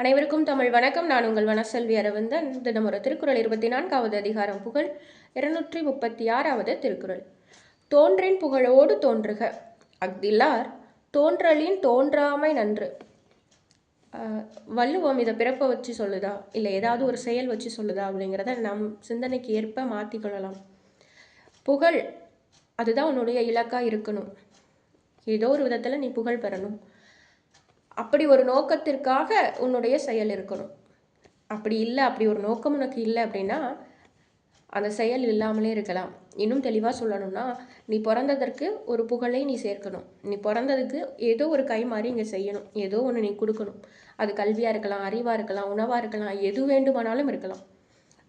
அனைவருக்கும் தமிழ் வணக்கம். நான் உங்கள் வனசெல்வி அரவிந்தன். தினம் திருக்குறள் இருபத்தி நான்காவது அதிகாரம் புகழ். இருநூற்றி முப்பத்தி ஆறாவது திருக்குறள். தோன்றின் புகழோடு தோன்றுக. அஃதில்லார் தோன்றலின் தோன்றாமை நன்று. வள்ளுவம் இதை பிறப்பை வச்சு சொல்லுதா? இல்லை ஏதாவது ஒரு செயல் வச்சு சொல்லுதா அப்படிங்கிறத நம் சிந்தனைக்கு ஏற்ப மாற்றிக்கொள்ளலாம் புகழ் அதுதான் உன்னுடைய இலக்காக இருக்கணும். ஏதோ ஒரு விதத்தில் நீ புகழ் பெறணும். அப்படி ஒரு நோக்கத்திற்காக உன்னுடைய செயல் இருக்கணும். அப்படி இல்லை அப்படி ஒரு நோக்கம் உனக்கு இல்லை அப்படின்னா அந்த செயல் இல்லாமலே இருக்கலாம். இன்னும் தெளிவாக சொல்லணும்னா நீ பிறந்ததற்கு ஒரு புகழை நீ சேர்க்கணும். நீ பிறந்ததுக்கு ஏதோ ஒரு கை மாறி இங்கே செய்யணும். ஏதோ ஒன்று நீ கொடுக்கணும். அது கல்வியாக இருக்கலாம் அறிவாக இருக்கலாம் உணவாக இருக்கலாம் எது வேண்டுமானாலும் இருக்கலாம்.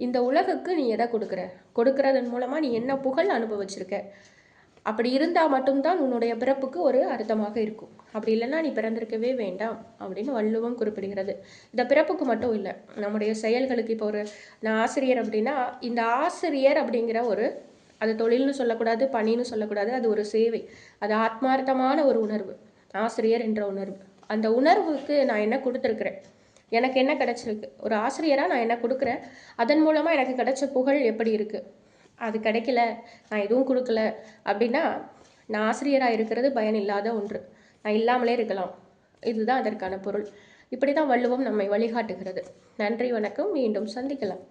இந்த உலகுக்கு நீ எதை கொடுக்குற? கொடுக்கறதன் மூலமாக நீ என்ன புகழ் அனுபவிச்சிருக்க? அப்படி இருந்தால் மட்டும்தான் உன்னுடைய பிறப்புக்கு ஒரு அர்த்தமாக இருக்கும். அப்படி இல்லைன்னா நீ பிறந்திருக்கவே வேண்டாம் அப்படின்னு வள்ளுவம் குறிப்பிடுகிறது. இந்த பிறப்புக்கு மட்டும் இல்லை நம்முடைய செயல்களுக்கு இப்போ ஒரு நான் ஆசிரியர் அப்படின்னா இந்த ஆசிரியர் அப்படிங்கிற ஒரு அது தொழில்னு சொல்லக்கூடாது பணின்னு சொல்லக்கூடாது அது ஒரு சேவை. அது ஆத்மார்த்தமான ஒரு உணர்வு ஆசிரியர் என்ற உணர்வு. அந்த உணர்வுக்கு நான் என்ன கொடுத்துருக்குறேன்? எனக்கு என்ன கிடைச்சிருக்கு? ஒரு ஆசிரியராக நான் என்ன கொடுக்குறேன்? அதன் மூலமாக எனக்கு கிடைச்ச புகழ் எப்படி இருக்குது அது கிடைக்கல நான் எதுவும் கொடுக்கல அப்படின்னா நான் ஆசிரியராக இருக்கிறது பயன் இல்லாத ஒன்று. நான் இல்லாமலே இருக்கலாம். இதுதான் அதற்கான பொருள். இப்படி தான் வள்ளுவம் நம்மை வழிகாட்டுகிறது. நன்றி வணக்கம். மீண்டும் சந்திக்கலாம்.